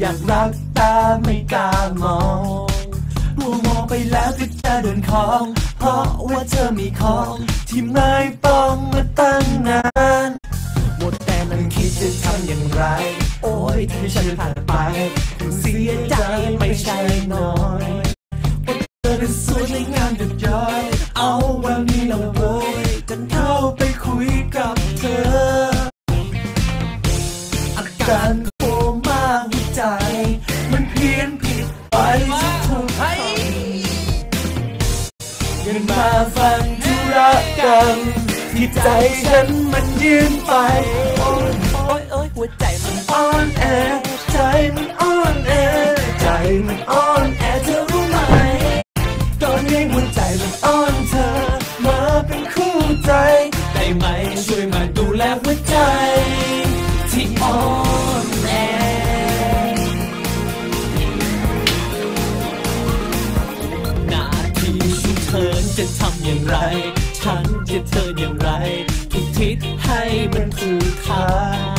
อยากรักตาไม่กล้ามองมัวมองไปแล้วก็จะโดนของ เพราะว่าเธอมีของ ที่ไม่ป้องมาตั้งนานหมดแต่นั่งคิดจะทำอย่างไร โอ้ยที่ฉันผ่านไปคงเสียใจไม่ใช่น้อยว่าเธอนั้นสวยในงามเด็ดย้อย เอาวันนี้เราโบยจนเข้าไปคุยกับเธอ อาการ เพี้ยนผิดไปทุกทุกคำยังมาฟังธุรกรรมที่ใจฉันมันยืนไปโอ้ยโอ้ยโอ้ยหัวใจมันอ่อนแอใจมันอ่อนแอใจมันอ่อนแอเธอรู้ไหม ตอนนี้หัวใจมันอ่อนเธอ มาเป็นคู่ใจได้ไหมช่วยมาดูแลหัวใจ จะทำอย่างไร ฉันจะเธออย่างไรทุกทิศให้มันถูกทาง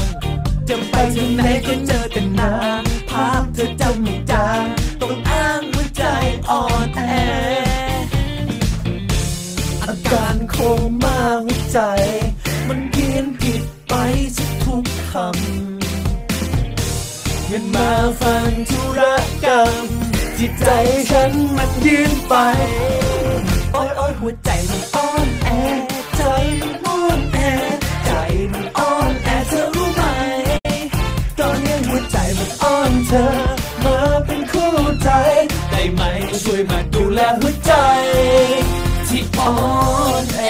จะไปที่ไหนก็เจอแต่น้ำภาพเธอจำไม่จางต้องอ้างหัวใจอ่อนแออาการโคม่าหัวใจ มันเพี้ยนผิดไปสักทุกคำเงินมาฟังธุรกรรมจิตใจฉันมันยืนไป หัวใจมันอ่อนแอ ใจมันอ่อนแอ ใจมันอ่อนแอเธอรู้ไหม ตอนนี้หัวใจมันอ่อนเธอ มาเป็นคู่ใจ ได้ไหมช่วยมาดูแลหัวใจ ที่อ่อนแอ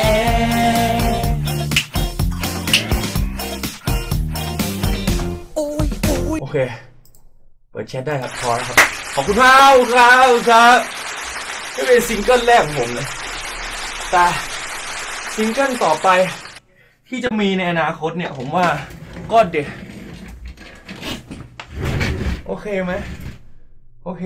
โอ้ยโอ้ยโอเค เปิดแชทได้ครับพอแล้วครับ ขอบคุณมากครับครับนี่เป็นซิงเกิลแรกของผมเลย แต่ซิงเกิลต่อไปที่จะมีในอนาคตเนี่ยผมว่าก็เด็ด โอเคไหมโอเค